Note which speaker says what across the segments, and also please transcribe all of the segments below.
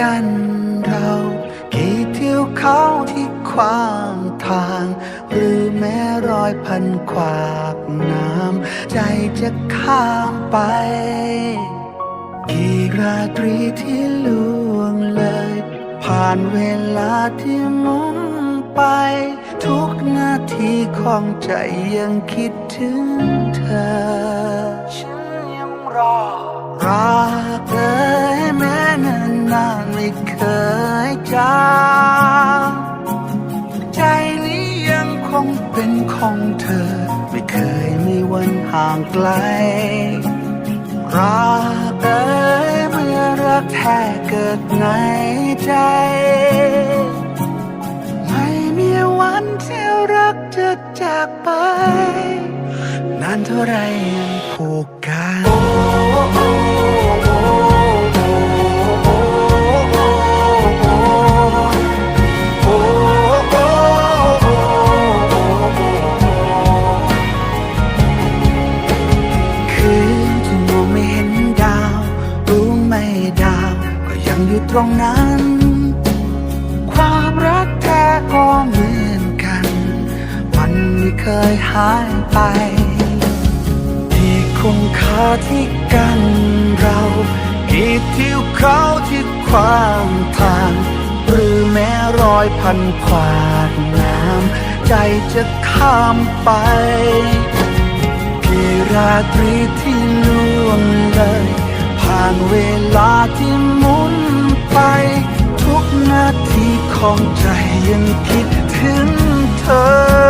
Speaker 1: กันเรากี่เที่ยวเขาที่ขวางทาง หรือแม้รอยพันขวากน้ำ ใจจะข้ามไป กี่ราตรีที่ล่วงเลย ผ่านเวลาที่มุนไป ทุกนาทีของใจยังคิดถึงเธอ ฉันยังรอรักเอ่ยแม้นาน นานไม่เคยจางใจนี้ยังคงเป็นของเธอ ไม่เคยไมีวันห่างไกลรักเอ่ยเมื่อรักแท้เกิดในใจ ไม่มีวันที่รักจะจากไป นานเท่าไรยังผูกกัน ตรงนั้น ความรักแท้ก็เหมือนกัน มันไม่เคยหายไป ที่คงคาที่กันเรากี่ทิวเขาที่ความทาง หรือแม้รอยพันขวากน้ำใจจะข้ามไปกี่ราตรีที่ ของใจยังคิดถึงเธอ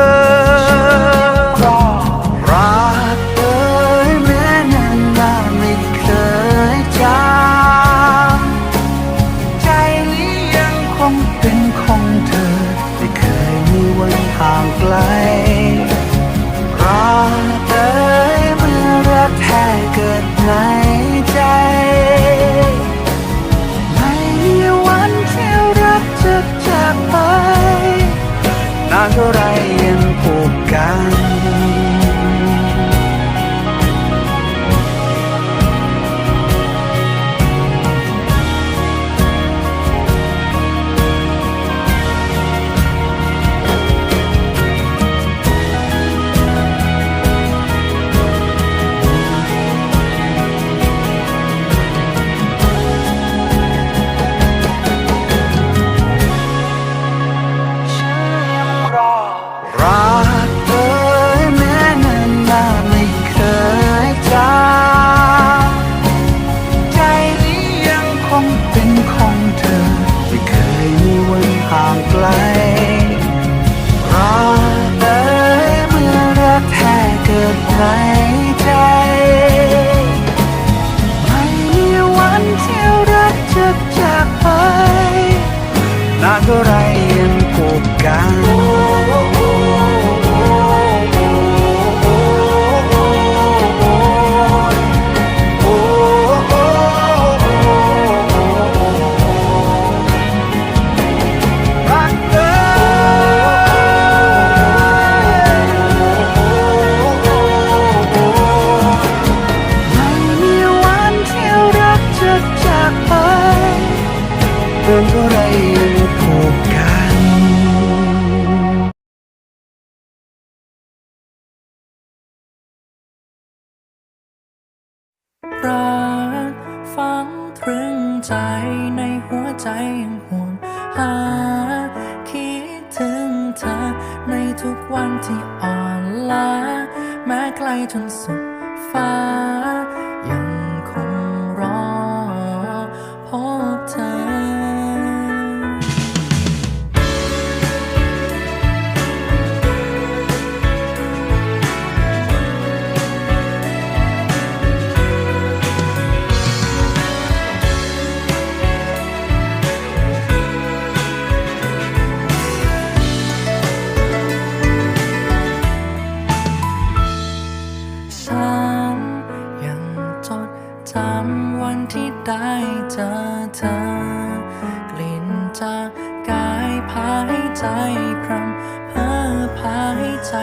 Speaker 1: ที่อ่อนล้า
Speaker 2: แม้ไกลจนสุดฟ้า ได้เจอเธอกลิ่นจากกายพาให้ใจพรำเพ้อ
Speaker 3: พาให้ใจ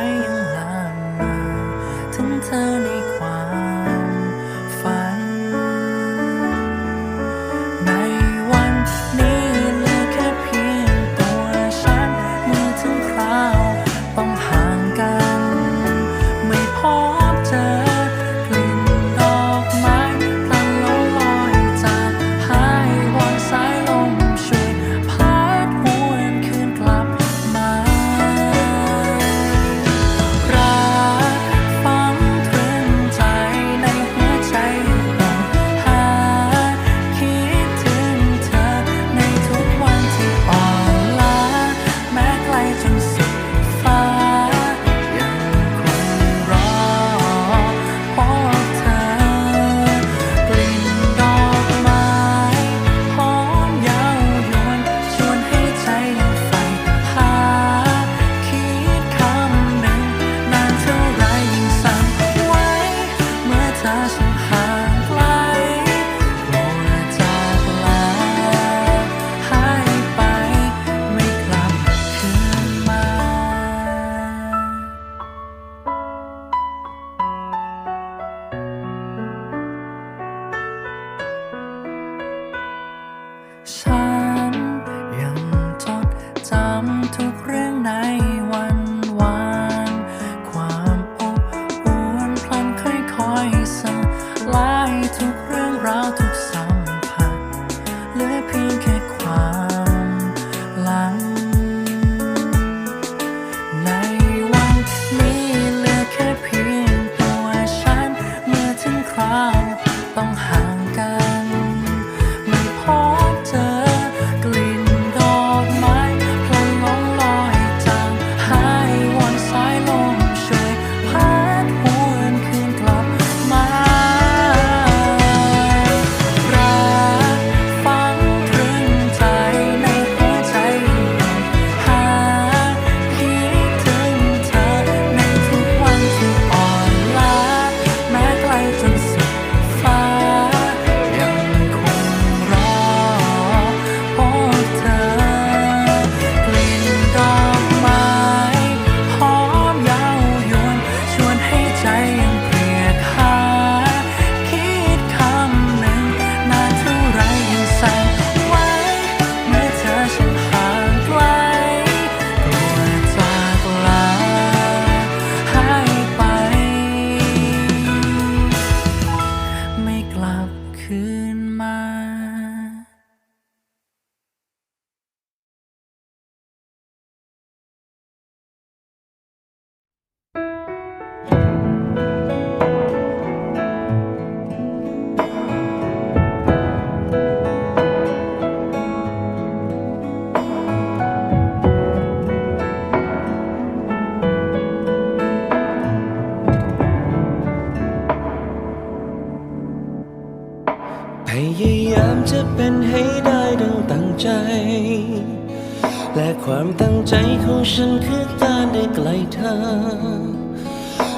Speaker 3: ใจของฉันคือการได้ไกลเธอ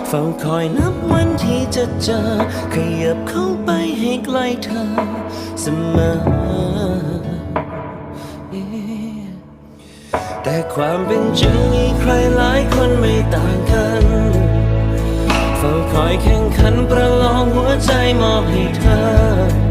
Speaker 3: เฝ้าคอยนับวันที่จะเจอ ขยับเข้าไปให้ใกล้เธอเสมอ แต่ความเป็นจริงมีใครหลายคนไม่ต่างกัน เฝ้าคอยแข่งขันประลองหัวใจมอบให้เธอ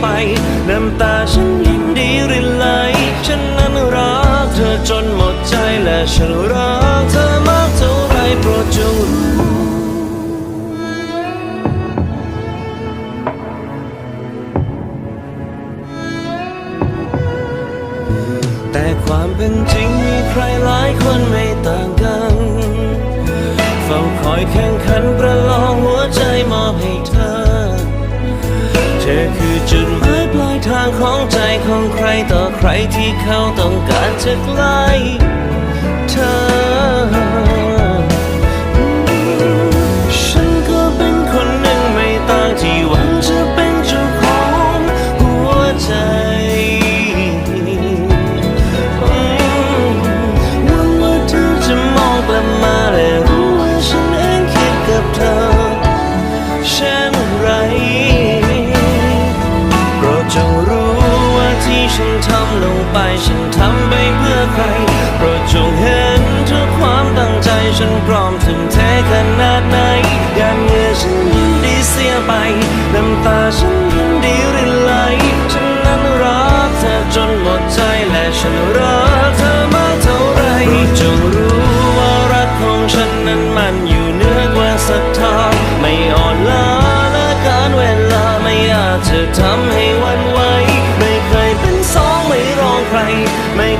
Speaker 3: ไป น้ำตาฉันยินดีรินไหล ฉันนั้นรักเธอจนหมดใจและฉันรักเธอมากเท่าไรโปรดจงรู้แต่
Speaker 4: ความเป็นจริงมีใครหลายคนไม่ต่างกัน เฝ้าคอยแข่งขันประลองหัวใจมอบให้เธอางของใจของใครต่อใครที่เขาต้องการจะใกล้เธอ ฉันทำลงไป ฉันทำไปเพื่อใครโปรดจงเห็นทุกความตั้งใจฉันพร้อมทุ่มเทขนาดไหนยามเหงื่อฉันยินดีเสียไป น้ำตาฉันยินดีรินไหลฉันนั้นรักเธอจนหมดใจและฉันรักเธอมากเท่าไรจงรู้ว่ารักของฉันนั้นมัน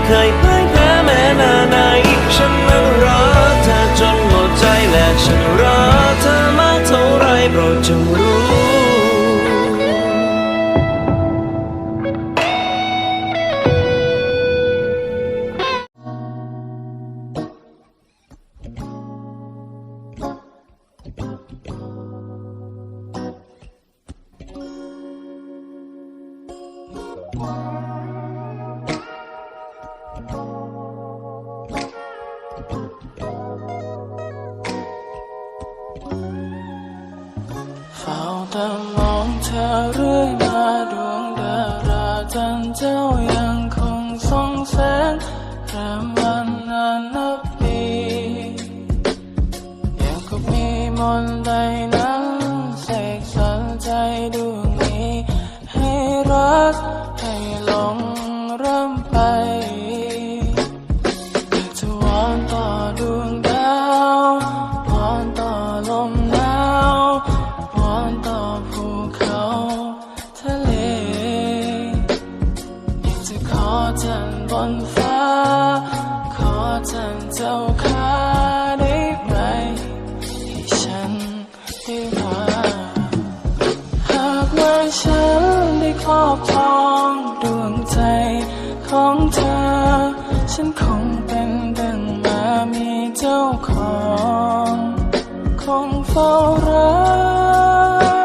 Speaker 4: เคยพ่ายแพ้แม้นาไหน ฉันนั้นรักเธอจนหมดใจและฉันรักเธอมากเท่าไรโปรดจงรู้
Speaker 2: เมี ฉันคงเป็นดังมามีเจ้าของคงเฝ้ารั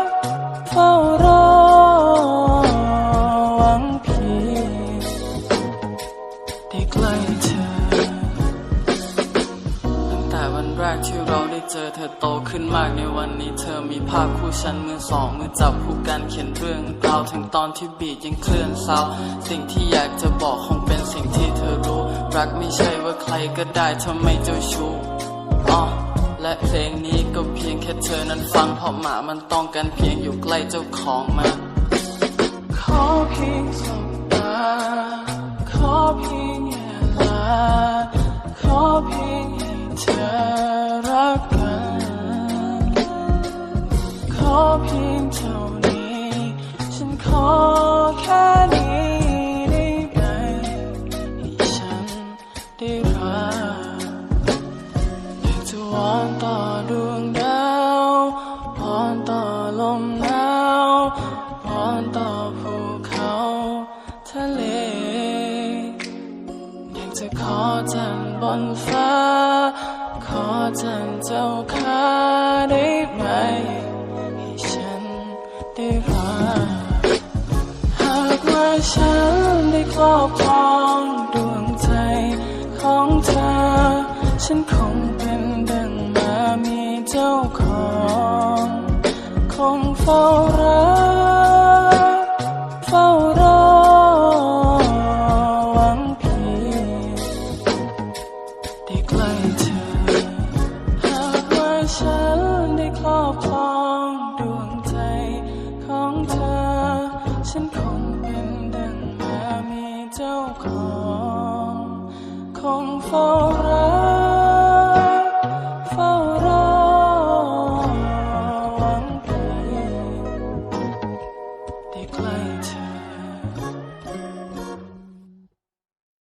Speaker 2: กเฝ้ารอหวังเพียงได้ใกล้เธอ ตั้งแต่วันแรกที่เราได้เจอเธอโตขึ้นมากในวันนี้เธอมีภาพคู่ฉันมือสองมือจับคู่กันเขียนเรื่องราวถึงตอนที่บีดยังเคลื่อนเศร้าสิ่งที่อยากจะบอกคงเป็นสิ่งที่เธอรู้ รักไม่ใช่ว่าใครก็ได้ทำไมเจ้าชู้อ๋อและเพลงนี้ก็เพียงแค่เธอนั้นฟังเพราะหมามันต้องการเพียงอยู่ใกล้เจ้าของมาขอเพียงสบตาขอเพียงเวลาขอเพียง ฟ้า ขอจันเจ้าข้าได้ไหม ให้ฉันได้รักหากว่าฉันได้ครอบครองดวงใจของเธอ ฉันคงเป็นดังมามีเจ้าของ คงเฝ้ารัก ไ